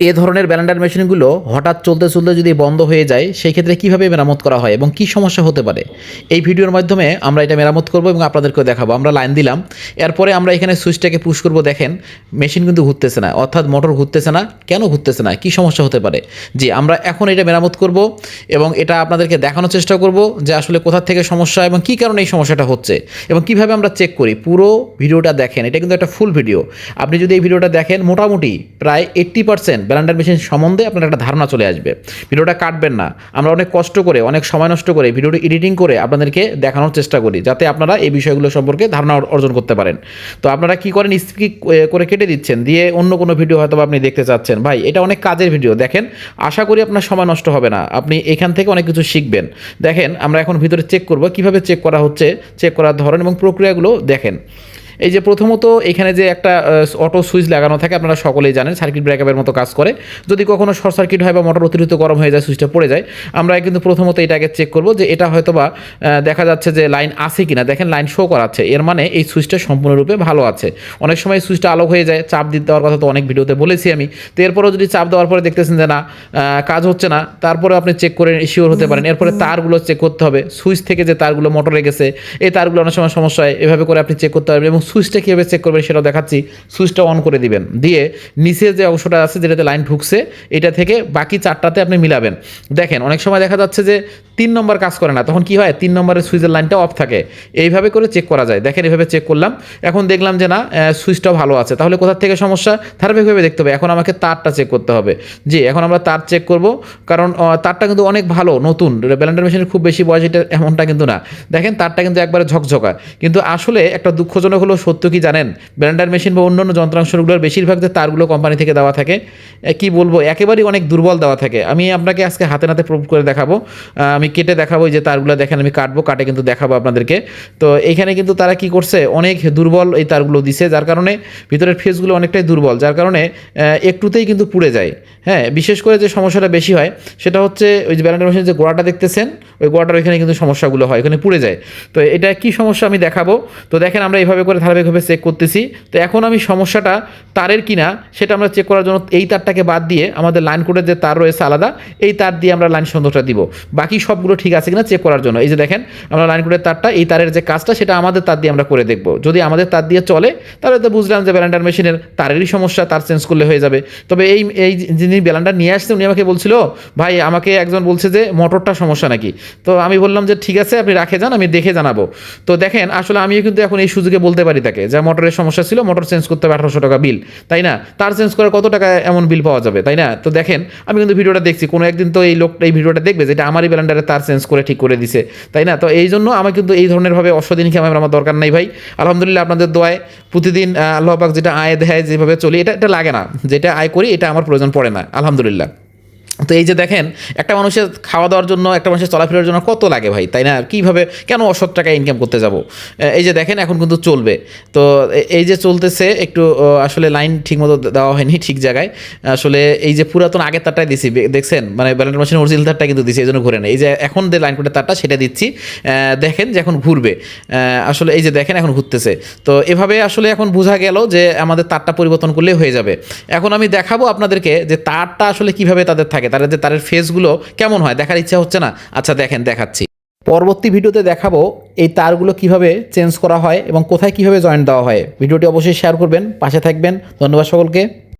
এ ধরনের ব্যালেন্ডার মেশিনগুলো হঠাৎ চলতে চলতে যদি বন্ধ হয়ে যায় সেই ক্ষেত্রে কীভাবে মেরামত করা হয় এবং কী সমস্যা হতে পারে? এই ভিডিওর মাধ্যমে আমরা এটা মেরামত করব এবং আপনাদেরকেও দেখাবো। আমরা লাইন দিলাম। এরপরে আমরা এখানে সুইচটাকে পুশ করব। দেখেন, মেশিন কিন্তু ঘুরতেছে না। অর্থাৎ মোটর ঘুরতেছে না। কেন ঘুরতেছে না? কী সমস্যা হতে পারে? জি, আমরা এখন এটা মেরামত করব এবং এটা আপনাদেরকে দেখানোর চেষ্টা করব যে আসলে কোথা থেকে সমস্যা এবং কী কারণে এই সমস্যাটা হচ্ছে এবং কীভাবে আমরা চেক করি। পুরো ভিডিওটা দেখেন। এটা কিন্তু একটা ফুল ভিডিও আপনি যদি এই ভিডিওটা দেখেন, মোটামুটি প্রায় এইট্টি পার্সেন্ট ব্যালেন্ডার মেশিন সম্বন্ধে আপনার একটা ধারণা চলে আসবে। ভিডিওটা কাটবেন না। আমরা অনেক কষ্ট করে, অনেক সময় নষ্ট করে ভিডিওটি এডিটিং করে আপনাদেরকে দেখানোর চেষ্টা করি, যাতে আপনারা এই বিষয়গুলো সম্পর্কে ধারণা অর্জন করতে পারেন। তো আপনারা কি করেন স্কিপ করে কেটে দিচ্ছেন, দিয়ে অন্য কোনো ভিডিও হয়তো আপনি দেখতে চাচ্ছেন। ভাই, এটা অনেক কাজের ভিডিও। দেখেন, আশা করি আপনার সময় নষ্ট হবে না। আপনি এখান থেকে অনেক কিছু শিখবেন। দেখেন, আমরা এখন ভিতরে চেক করব, কীভাবে চেক করা হচ্ছে চেক করার ধরন এবং প্রক্রিয়াগুলো দেখেন। এই যে প্রথমত এখানে যে একটা অটো সুইচ লাগানো থাকে, আপনারা সকলেই জানেন সার্কিট ব্রেকআপের মতো কাজ করে। যদি কখনো শর্ট সার্কিট হয় বা মোটর অতিরিক্ত গরম হয়ে যায় সুইচটা পড়ে যায়, আমরা কিন্তু প্রথমত এটাকে চেক করব যে এটা হয়তো বা দেখা যাচ্ছে যে লাইন আছে কিনা। দেখেন লাইন শো করাচ্ছে, এর মানে এই সুইচটা সম্পূর্ণরূপে ভালো আছে। অনেক সময় সুইচটা আলো হয়ে যায়, চাপ দিতে দেওয়ার কথা তো অনেক ভিডিওতে বলেছি আমি। তো এরপরেও যদি চাপ দেওয়ার পরে দেখতেছেন যে না কাজ হচ্ছে না, তারপরে আপনি চেক করে শিওর হতে পারেন। এরপরে তারগুলো চেক করতে হবে। সুইচ থেকে যে তারগুলো মোটরে গেছে, এই তারগুলো অনেক সময় সমস্যা হয় এভাবে করে আপনি চেক করতে পারবেন এবং সুইচটা কীভাবে চেক করবেন সেটাও দেখাচ্ছি। সুইচটা অন করে দিবেন। দিয়ে নিচে যে অংশটা আছে, যেটাতে লাইন ঢুকছে, এটা থেকে বাকি চারটাতে আপনি মিলাবেন। দেখেন, অনেক সময় দেখা যাচ্ছে যে তিন নম্বর কাজ করে না, তখন কি হয়? তিন নম্বরের সুইচের লাইনটা অফ থাকে। এইভাবে করে চেক করা যায়। দেখেন এভাবে চেক করলাম। এখন দেখলাম যে না সুইচটা ভালো আছে। তাহলে কোথা থেকে সমস্যা? ধারাবাহিকভাবে দেখতে হবে। এখন আমাকে তারটা চেক করতে হবে। জি, এখন আমরা তার চেক করব। কারণ তারটা কিন্তু অনেক ভালো, নতুন। ব্যালেন্ডার মেশিনের খুব বেশি বয়স এটা এমনটা কিন্তু না। দেখেন, তারটা কিন্তু একবারে ঝকঝকা। কিন্তু আসলে একটা দুঃখজনক হলো সত্য কি জানেন? ব্যালেন্ডার মেশিন বা অন্যান্য যন্ত্রাংশগুলোর বেশিরভাগ যে তারগুলো কোম্পানি থেকে দেওয়া থাকে। কি বলব? একেবারেই অনেক দুর্বল দেওয়া থাকে। আমি আপনাকে আজকে হাতে নাতে প্রুভ করে দেখাবো। আমি কেটে দেখাবো যে তারগুলো দেখেন, আমি কাটবো, কাটে কিন্তু দেখাবো আপনাদেরকে। তো এইখানে কিন্তু তারা কি করছে? অনেক দুর্বল এই তারগুলো দিছে, যার কারণে ভিতরের ফেসগুলো অনেকটাই দুর্বল, যার কারণে একটুতেই কিন্তু পুড়ে যায়। হ্যাঁ বিশেষ করে যে সমস্যাটা বেশি হয়, সেটা হচ্ছে ওই যে ব্যালেন্ডার মেশিনের যে গোড়াটা দেখতেছেন, ওই গোড়াটার ওইখানে কিন্তু সমস্যাগুলো হয়, ওখানে পুড়ে যায়। তো এটা কি সমস্যা আমি দেখাবো। তো দেখেন আমরা এইভাবে করে ধারাবাহিকভাবে চেক করতেছি। তো এখন আমি সমস্যাটা তারের কিনা, সেটা আমরা চেক করার জন্য এই তারটাকে বাদ দিয়ে আমাদের লাইন কোডের যে তার রয়েছে আলাদা, এই তার দিয়ে আমরা লাইন সংযোগটা দিব। বাকি সবগুলো ঠিক আছে কিনা চেক করার জন্য। এই যে দেখেন, আমরা লাইন কোডের তারটা, এই তারের যে কাজটা, সেটা আমাদের তার দিয়ে আমরা করে দেখব। যদি আমাদের তার দিয়ে চলে, তাহলে তো বুঝলাম যে ব্যালেন্ডার মেশিনের তারেরই সমস্যা, তার চেঞ্জ করলে হয়ে যাবে। তবে এই এই যিনি ব্যালেন্ডার নিয়ে আসছে, উনি আমাকে বলছিল, ভাই, আমাকে একজন বলছে যে মোটরটা সমস্যা নাকি? তো আমি বললাম যে, ঠিক আছে, আপনি রাখে যান, আমি দেখে জানাব। তো দেখেন, আসলে আমিও কিন্তু এখন এই সুযোগে বলতে পারি তাকে যে মোটরের সমস্যা ছিল মোটর চেঞ্জ করতে হবে আঠারোশো টাকা বিল তাই না? তার চেঞ্জ করে কত টাকা এমন বিল পাওয়া যাবে তাই না? তো দেখেন আমি কিন্তু ভিডিওটা দেখছি কোনো একদিন তো এই লোকটা এই ভিডিওটা দেখবে যেটা আমারই ব্যালেন্ডারে তার চেঞ্জ করে ঠিক করে দিছে তাই না? তো এই জন্য আমার কিন্তু এই ধরনের ভাবে অশ্বদিন খেয়ে আমার দরকার নাই ভাই। আলহামদুলিল্লাহ আপনাদের দোয়ায় প্রতিদিন আহ, আল্লাহ পাক যেটা আয় দেয় যেভাবে চলি এটা এটা লাগে না। যেটা আয় করি এটা আমার প্রয়োজন পড়ে না আলহামদুলিল্লাহ। তো এই যে দেখেন, একটা মানুষের খাওয়া দাওয়ার জন্য, একটা মানুষের চলাফেরার জন্য কত লাগে ভাই, তাই না? কীভাবে, কেন অসৎ টাকা ইনকাম করতে যাব? এই যে দেখেন, এখন কিন্তু চলবে। তো এই যে চলতেছে, একটু আসলে লাইন ঠিকমতো দেওয়া হয়নি ঠিক জায়গায়। আসলে এই যে পুরাতন আগের তারটাই দিছি দেখছেন? মানে ব্যালেন্ড মেশিন অরিজিনাল তারটা কিন্তু দিছি এই জন্য ঘুরে নেই। এই যে এখন যে লাইন করে তারটা, সেটা দিচ্ছি। দেখেন যে এখন ঘুরবে। আসলে এই যে দেখেন, এখন ঘুরতেছে। তো এভাবে আসলে এখন বোঝা গেল যে আমাদের তারটা পরিবর্তন করলে হয়ে যাবে। এখন আমি দেখাবো আপনাদেরকে যে তারটা আসলে কীভাবে তাদের থাকে। তাদের যে তারের ফেসগুলো কেমন হয় দেখার ইচ্ছা হচ্ছে না। আচ্ছা দেখেন, দেখাচ্ছি। পরবর্তী ভিডিওতে দেখাবো এই তারগুলো কীভাবে চেঞ্জ করা হয় এবং কোথায় কীভাবে জয়েন্ট দেওয়া হয়। ভিডিওটি অবশ্যই শেয়ার করবেন, পাশে থাকবেন। ধন্যবাদ সকলকে।